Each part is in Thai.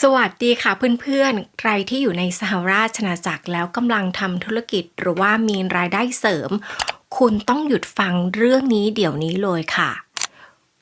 สวัสดีค่ะเพื่อนๆ ใครที่อยู่ในสหราชอาณาจักรแล้วกำลังทำธุรกิจหรือว่ามีรายได้เสริม คุณต้องหยุดฟังเรื่องนี้เดี๋ยวนี้เลยค่ะ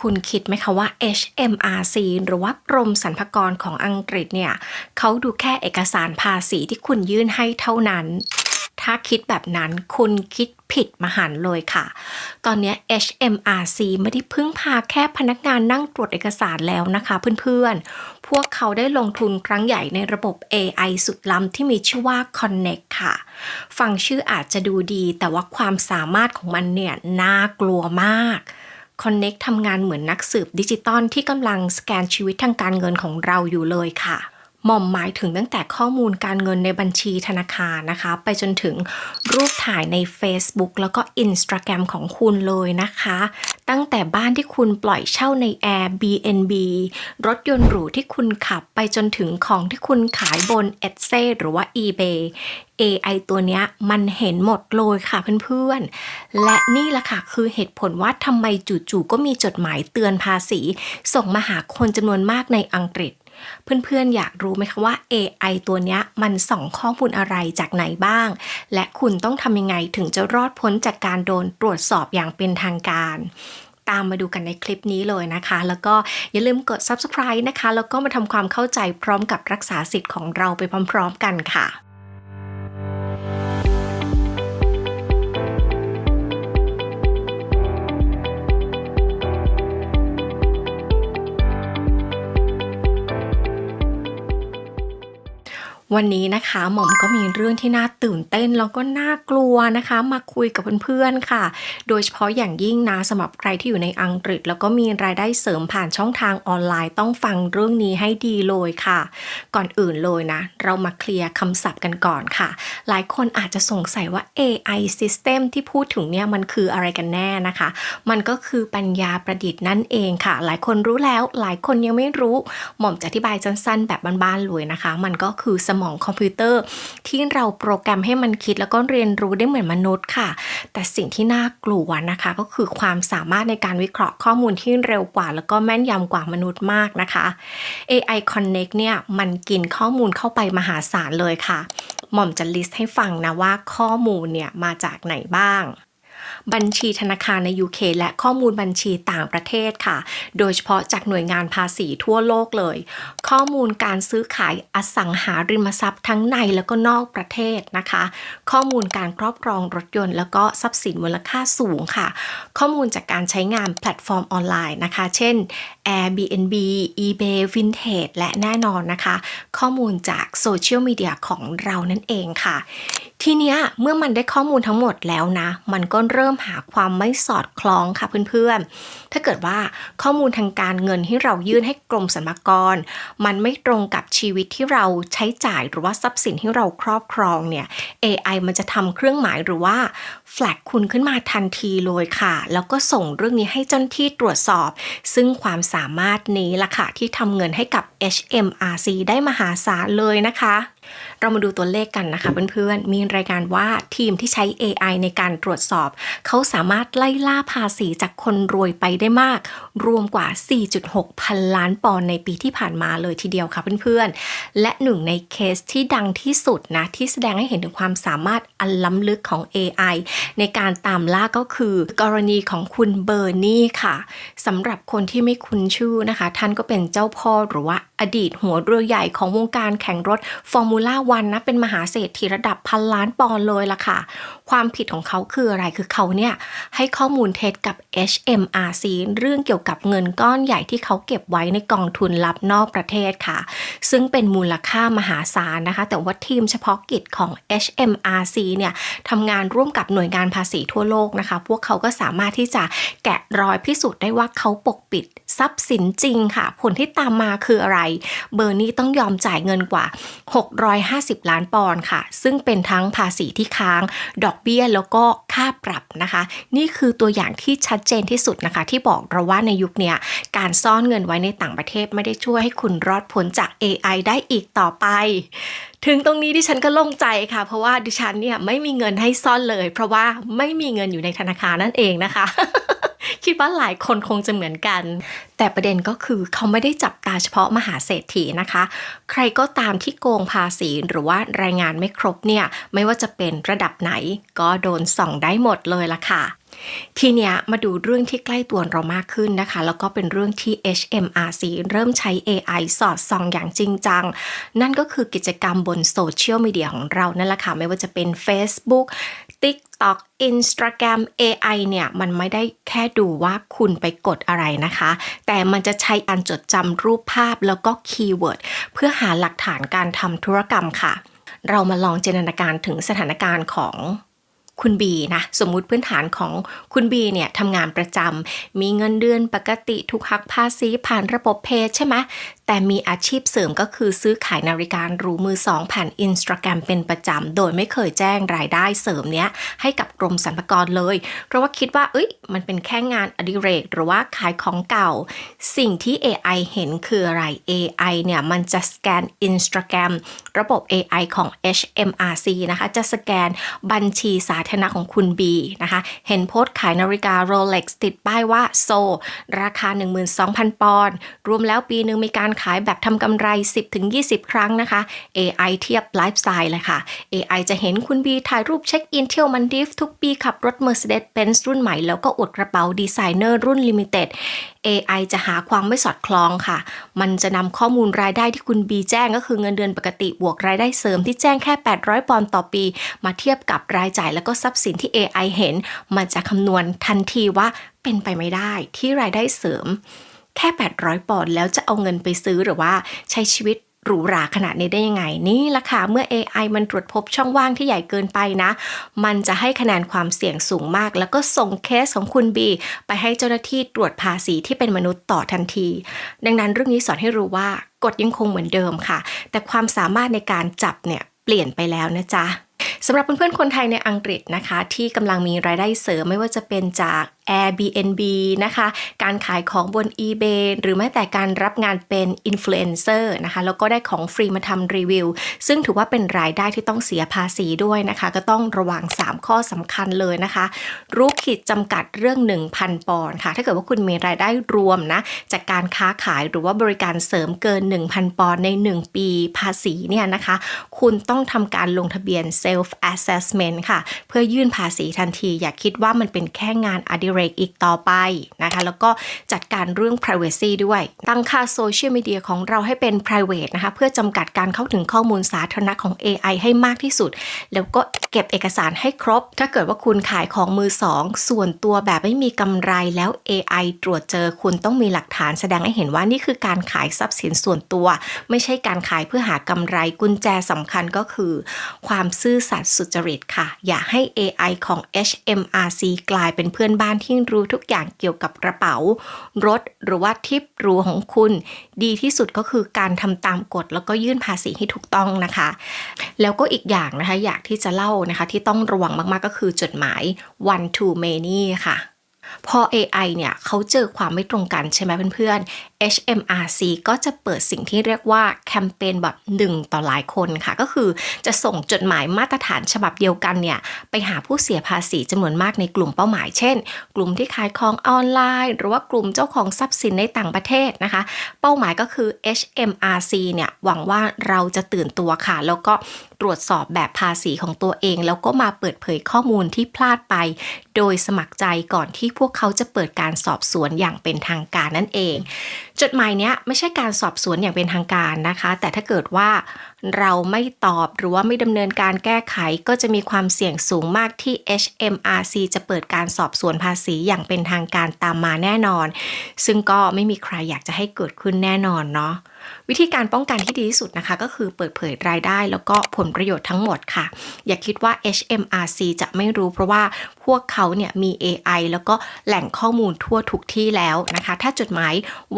คุณคิดไหมคะว่า HMRC หรือว่ากรมสรรพากรของอังกฤษเนี่ยเขาดูแค่เอกสารภาษีที่คุณยื่นให้เท่านั้น ถ้าคิดแบบนั้นคุณคิดผิดมหันเลยค่ะ ตอนนี้ HMRC ไม่ได้พึ่งพาแค่พนักงานนั่งตรวจเอกสารแล้วนะคะเพื่อนๆ พวกเขาได้ลงทุนครั้งใหญ่ในระบบ AI สุดล้ำที่มีชื่อว่า Connect ค่ะ ฟังชื่ออาจจะดูดี แต่ว่าความสามารถของมันเนี่ยน่ากลัวมาก Connect ทำงานเหมือนนักสืบดิจิตอลที่กำลังสแกนชีวิตทางการเงินของเราอยู่เลยค่ะ หม่อมหมายถึงตั้งแต่ข้อมูลการเงินในบัญชีธนาคารนะคะ ไปจนถึงรูปถ่ายใน Facebook แล้วก็ Instagram ของคุณเลยนะคะ ตั้งแต่บ้านที่คุณปล่อยเช่าใน Airbnb รถยนต์หรูที่คุณขับไปจนถึงของที่คุณขายบน Etsy หรือว่า eBay AI ตัวเนี้ยมันเห็นหมดเลยค่ะเพื่อนๆ และนี่แหละค่ะคือเหตุผลว่าทำไมจู่ๆก็มีจดหมายเตือนภาษี ส่งมาหาคนจำนวนมากในอังกฤษ เพื่อนๆ อยากรู้ไหมคะว่า AI ตัวนี้มันส่องข้อมูลอะไรจากไหนบ้าง และคุณต้องทำยังไงถึงจะรอดพ้นจากการโดนตรวจสอบอย่างเป็นทางการ ตามมาดูกันในคลิปนี้เลยนะคะ แล้วก็อย่าลืมกด subscribe นะคะ แล้วก็มาทำความเข้าใจพร้อมกับรักษาสิทธิ์ของเราไปพร้อม ๆ กันค่ะ วันนี้นะคะหม่อมก็มีเรื่องที่น่าตื่นเต้นแล้วก็น่ากลัวนะคะ มาคุยกับเพื่อนๆค่ะ โดยเฉพาะอย่างยิ่งนะสำหรับใครที่อยู่ในอังกฤษ แล้วก็มีรายได้เสริมผ่านช่องทางออนไลน์ต้องฟังเรื่องนี้ให้ดีเลยค่ะ ก่อนอื่นเลยนะ เรามาเคลียร์คำศัพท์กันก่อนค่ะ หลายคนอาจจะสงสัยว่า AI system ที่พูดถึงเนี่ยมันคืออะไรกันแน่นะคะ มันก็คือปัญญาประดิษฐ์นั่นเองค่ะ หลายคนรู้แล้วหลายคนยังไม่รู้หม่อมจะอธิบายสั้นๆ แบบบ้านๆเลยนะคะ มันก็คือสมมองคอมพิวเตอร์ ที่เราโปรแกรมให้มันคิดแล้วก็เรียนรู้ได้เหมือนมนุษย์ค่ะ แต่สิ่งที่น่ากลัวนะคะ ก็คือความสามารถในการวิเคราะห์ข้อมูลที่เร็วกว่า แล้วก็แม่นยำกว่ามนุษย์มากนะคะ AI Connect เนี่ยมันกินข้อมูลเข้าไปมหาศาลเลยค่ะ หม่อมจะลิสต์ให้ฟังนะว่าข้อมูลเนี่ยมาจากไหนบ้าง บัญชีธนาคารใน UK และข้อมูลบัญชีต่างประเทศค่ะ โดยเฉพาะจากหน่วยงานภาษีทั่วโลกเลย ข้อมูลการซื้อขายอสังหาริมทรัพย์ทั้งในแล้วก็นอกประเทศนะคะ ข้อมูลการครอบครองรถยนต์ แล้วก็ทรัพย์สินมูลค่าสูงค่ะ ข้อมูลจากการใช้งานแพลตฟอร์มออนไลน์นะคะ เช่น Airbnb eBay Vintage และแน่นอนนะคะ ข้อมูลจากโซเชียลมีเดียของเรานั่นเองค่ะ ทีเนี้ยเมื่อมันได้ข้อมูลทั้งหมดแล้วนะ มันก็เริ่มหาความไม่สอดคล้องค่ะเพื่อนๆ ถ้าเกิดว่าข้อมูลทางการเงินที่เรายื่นให้กรมสรรพากร มันไม่ตรงกับชีวิตที่เราใช้จ่ายหรือว่าทรัพย์สินที่เราครอบครองเนี่ย AI มันจะทำเครื่องหมายหรือว่าแฟลกคุณขึ้นมาทันทีเลยค่ะ แล้วก็ส่งเรื่องนี้ให้เจ้าหน้าที่ตรวจสอบ ซึ่งความสามารถนี้ล่ะค่ะที่ทำเงินให้กับ HMRC ได้มหาศาลเลยนะคะ เรามาดูตัวเลขกันนะคะเพื่อนๆ มีรายงานว่าทีมที่ใช้ AI ในการตรวจสอบ เขาสามารถไล่ล่าภาษีจากคนรวยไปได้มาก รวมกว่า 4.6 พันล้านปอนด์ในปีที่ผ่านมาเลยทีเดียวค่ะเพื่อนๆ และหนึ่งในเคสที่ดังที่สุดนะที่แสดงให้เห็นถึงความสามารถอันล้ำลึกของ AI ในการตามล่าก็คือ กรณีของคุณเบอร์นี่ค่ะสำหรับคนที่ไม่คุ้นชื่อนะคะ ท่านก็เป็นเจ้าพ่อหรือว่าอดีตหัวเรือใหญ่ของวงการแข่งรถฟอร์มูล่าวันนะเป็นมหาเศรษฐีระดับพันล้านปอนด์เลยล่ะค่ะ ความผิดของเขาคืออะไรคือเขาเนี่ยให้ข้อมูลเท็จกับ HMRC เรื่องเกี่ยวกับเงินก้อนใหญ่ที่เขาเก็บไว้ในกองทุนลับนอกประเทศค่ะ ซึ่งเป็นมูลค่ามหาศาลนะคะ แต่ว่าทีมเฉพาะกิจของ HMRC เนี่ยทำงานร่วมกับหน่วยงานภาษีทั่วโลกนะคะ พวกเขาก็สามารถที่จะแกะรอยพิสูจน์ได้ว่าเขาปกปิดทรัพย์สินจริงค่ะ ผลที่ตามมาคืออะไร เบอร์นี้ต้องยอมจ่ายเงินกว่า 650 ล้านปอนด์ค่ะ ซึ่งเป็นทั้งภาษีที่ค้าง ดอกเบี้ยแล้วก็ค่าปรับนะคะ นี่คือตัวอย่างที่ชัดเจนที่สุดนะคะ ที่บอกเราว่าในยุคนี้การซ่อนเงินไว้ในต่างประเทศไม่ได้ช่วยให้คุณรอดพ้นจาก AI ได้อีกต่อไป ถึงตรงนี้ดิฉันก็โล่งใจค่ะ เพราะว่าดิฉันเนี่ยไม่มีเงินให้ซ่อนเลย เพราะว่าไม่มีเงินอยู่ในธนาคารนั่นเองนะคะ คิดว่าหลายคนคงจะเหมือนกัน แต่ประเด็นก็คือเขาไม่ได้จับตาเฉพาะมหาเศรษฐีนะคะ ใครก็ตามที่โกงภาษีหรือว่ารายงานไม่ครบเนี่ย ไม่ว่าจะเป็นระดับไหน ก็โดนส่องได้หมดเลยละค่ะ ทีเนี้ยมาดูเรื่องที่ใกล้ตัวเรามากขึ้นนะคะ แล้วก็เป็นเรื่องที่ HMRC เริ่มใช้ AI สอดส่องอย่างจริงจัง นั่นก็คือกิจกรรมบนโซเชียลมีเดียของเรานั่นแหละค่ะไม่ว่าจะเป็น Facebook TikTok Instagram AI เนี่ย มันไม่ได้แค่ดูว่าคุณไปกดอะไรนะคะ แต่มันจะใช้การจดจำรูปภาพแล้วก็คีย์เวิร์ดเพื่อหาหลักฐานการทำธุรกรรมค่ะ เรามาลองจินตนาการถึงสถานการณ์ของ คุณบีนะสมมุติพื้นฐานของคุณบีเนี่ยทำงานประจำมีเงินเดือนปกติทุกหักภาษีผ่านระบบเพจใช่ไหมแต่มีอาชีพเสริมก็คือซื้อขายนาฬิการูมือสองผ่านอินสตาแกรมเป็นประจำโดยไม่เคยแจ้งรายได้เสริมเนี้ยให้กับกรมสรรพากรเลย เพราะว่าคิดว่า เอ้ย มันเป็นแค่งานอดิเรก หรือว่าขายของเก่า สิ่งที่ AI เห็นคืออะไร AI เนี่ย มันจะสแกน Instagram ระบบ AI ของ HMRC นะคะ จะสแกนบัญชีสาธารณะของคุณ B นะคะ เห็นโพสต์ขายนาฬิกา Rolex ติดป้ายว่าโซ ราคา 12,000 ปอนด์รวมแล้วปีหนึ่งมีการขายแบบทำกำไร 10-20 ครั้งนะคะ AI เทียบไลฟ์สไตล์เลยค่ะ AI จะเห็นคุณ B ถ่ายรูปเช็คอินเที่ยวมันดิฟทุกปีขับรถ Mercedes-Benz รุ่นใหม่แล้วก็อวดกระเป๋าดีไซเนอร์รุ่นลิมิเต็ด AI จะหาความไม่สอดคล้องค่ะ มันจะนำข้อมูลรายได้ที่คุณ B แจ้งก็คือเงินเดือนปกติบวกรายได้เสริมที่แจ้งแค่ 800 ปอนด์ต่อปี มาเทียบกับรายจ่ายแล้วก็ทรัพย์สินที่ AI เห็น มันจะคำนวณทันทีว่าเป็นไปไม่ได้ที่รายได้เสริม แค่ 800 ปอนด์แล้วจะเอาเงินไปซื้อหรือว่าใช้ชีวิต หรูหราขนาดนี้ได้ยังไงนี่ละค่ะเมื่อ AI มันตรวจพบช่องว่างที่ใหญ่เกินไปนะ มันจะให้คะแนนความเสี่ยงสูงมาก แล้วก็ส่งเคสของคุณบีไปให้เจ้าหน้าที่ตรวจภาษีที่เป็นมนุษย์ต่อทันที ดังนั้นเรื่องนี้สอนให้รู้ว่ากฎยังคงเหมือนเดิมค่ะ แต่ความสามารถในการจับเนี่ยเปลี่ยนไปแล้วนะจ๊ะสำหรับเพื่อนๆคนไทยในอังกฤษนะคะ ที่กำลังมีรายได้เสริมไม่ว่าจะเป็นจาก Airbnb นะคะ การขายของบน eBay หรือแม้แต่การรับงานเป็นอินฟลูเอนเซอร์นะคะ แล้วก็ได้ของฟรีมาทำรีวิว ซึ่งถือว่าเป็นรายได้ที่ต้องเสียภาษีด้วยนะคะ ก็ต้องระวัง 3 ข้อสำคัญเลยนะคะ รู้ขีดจำกัดเรื่อง 1,000 ปอนด์ค่ะ ถ้าเกิดว่าคุณมีรายได้รวมนะ จากการค้าขายหรือว่าบริการเสริมเกิน 1,000 ปอนด์ใน 1 ปีภาษีเนี่ยนะคะ คุณต้องทำการลงทะเบียน self assessment ค่ะ เพื่อยื่นภาษีทันที อย่าคิดว่ามันเป็นแค่งานอดิเรกอีกต่อไปนะคะ แล้วก็จัดการเรื่อง privacy ด้วย ตั้งค่าโซเชียลมีเดียของเราให้เป็น private นะคะ เพื่อจำกัดการเข้าถึงข้อมูลสาธารณะของ AI ให้มากที่สุด แล้วก็เก็บเอกสารให้ครบ ถ้าเกิดว่าคุณขายของมือสองส่วนตัวแบบไม่มีกำไรแล้ว AI ตรวจเจอคุณต้องมีหลักฐานแสดงให้เห็นว่านี่คือการขายทรัพย์สินส่วนตัว ไม่ใช่การขายเพื่อหากำไรกุญแจสำคัญก็คือ ความซื่อสัตย์สุจริตค่ะ อย่าให้ AI ของ HMRC กลายเป็นเพื่อนบ้านที่รู้ทุกอย่างเกี่ยวกับกระเป๋า รถหรือว่าทิปหรูของคุณ ดีที่สุดก็คือการทำตามกฎแล้วก็ยื่นภาษีให้ถูกต้องนะคะ แล้วก็อีกอย่างนะคะอยากที่จะเล่านะคะที่ต้องระวังมากๆก็คือจดหมาย one to many ค่ะ พอ AI เนี่ยเขาเจอความไม่ตรงกันใช่ไหมเพื่อนๆ HMRC ก็จะเปิดสิ่งที่เรียกว่าแคมเปญแบบหนึ่งต่อหลายคนค่ะ ก็คือจะส่งจดหมายมาตรฐานฉบับเดียวกันเนี่ย ไปหาผู้เสียภาษีจำนวนมากในกลุ่มเป้าหมาย เช่น กลุ่มที่ขายของออนไลน์ หรือว่ากลุ่มเจ้าของทรัพย์สินในต่างประเทศนะคะ เป้าหมายก็คือ HMRC เนี่ยหวังว่าเราจะตื่นตัวค่ะ แล้วก็ ตรวจสอบแบบภาษีของตัวเอง แล้วก็มาเปิดเผยข้อมูลที่พลาดไป โดยสมัครใจก่อนที่พวกเขาจะเปิดการสอบสวนอย่างเป็นทางการนั่นเอง จดหมายเนี้ยไม่ใช่การสอบสวนอย่างเป็นทางการนะคะ แต่ถ้าเกิดว่าเราไม่ตอบหรือว่าไม่ดำเนินการแก้ไขก็จะมีความเสี่ยงสูงมากที่ HMRC จะเปิดการสอบสวนภาษีอย่างเป็นทางการตามมาแน่นอน ซึ่งก็ไม่มีใครอยากจะให้เกิดขึ้นแน่นอนเนาะ วิธีการป้องกันที่ดีที่สุดนะคะ ก็คือเปิดเผยรายได้แล้วก็ผลประโยชน์ทั้งหมดค่ะ อย่าคิดว่า HMRC จะไม่รู้เพราะว่าพวกเขาเนี่ยมี AI แล้วก็แหล่งข้อมูลทั่วทุกที่แล้วนะคะ ถ้าจดหมาย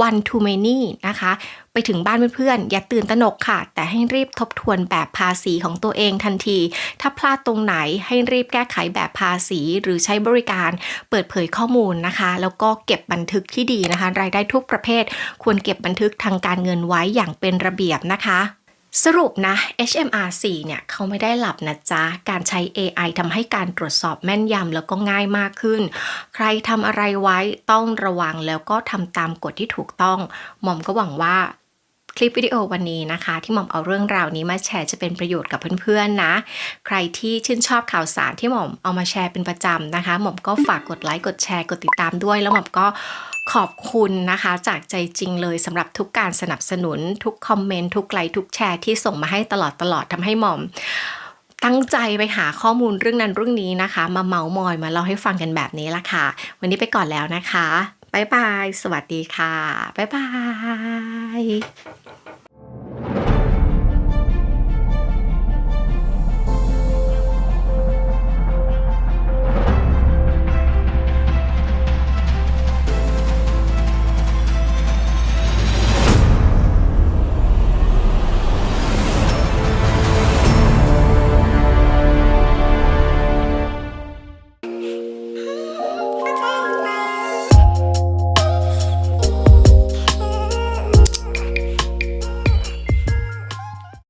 one to many นะคะ ไปถึงบ้านเพื่อนๆอย่าตื่นตระหนกค่ะ แต่ให้รีบทบทวนแบบภาษีของตัวเองทันที ถ้าพลาดตรงไหนให้รีบแก้ไขแบบภาษีหรือใช้บริการเปิดเผยข้อมูลนะคะ แล้วก็เก็บบันทึกที่ดีนะคะ รายได้ทุกประเภท ควรเก็บบันทึกทางการเงินไว้อย่างเป็นระเบียบนะคะสรุปนะ HMR4 เนี่ยเขาไม่ได้หลับนะจ๊ะ การใช้ AI ทำให้การตรวจสอบแม่นยำแล้วก็ง่ายมากขึ้น ใครทำอะไรไว้ต้องระวังแล้วก็ทำตามกฎที่ถูกต้อง หม่อมก็หวังว่า คลิปวิดีโอวันนี้นะคะ ที่หม่อมเอาเรื่องราวนี้มาแชร์จะเป็นประโยชน์กับเพื่อนๆนะ ใครที่ชื่นชอบข่าวสารที่หม่อมเอามาแชร์เป็นประจำนะคะ หม่อมก็ฝากกดไลค์กดแชร์กดติดตามด้วย แล้วหม่อมก็ขอบคุณนะคะ จากใจจริงเลยสำหรับทุกการสนับสนุน ทุกคอมเมนต์ทุกไลค์ทุกแชร์ที่ส่งมาให้ตลอดตลอดทำให้หม่อม ตั้งใจไปหาข้อมูลเรื่องนั้นเรื่องนี้นะคะ มาเมาส์มอยมาเล่าให้ฟังกันแบบนี้ละค่ะ วันนี้ไปก่อนแล้วนะคะ บายบาย สวัสดีค่ะ บ๊ายบาย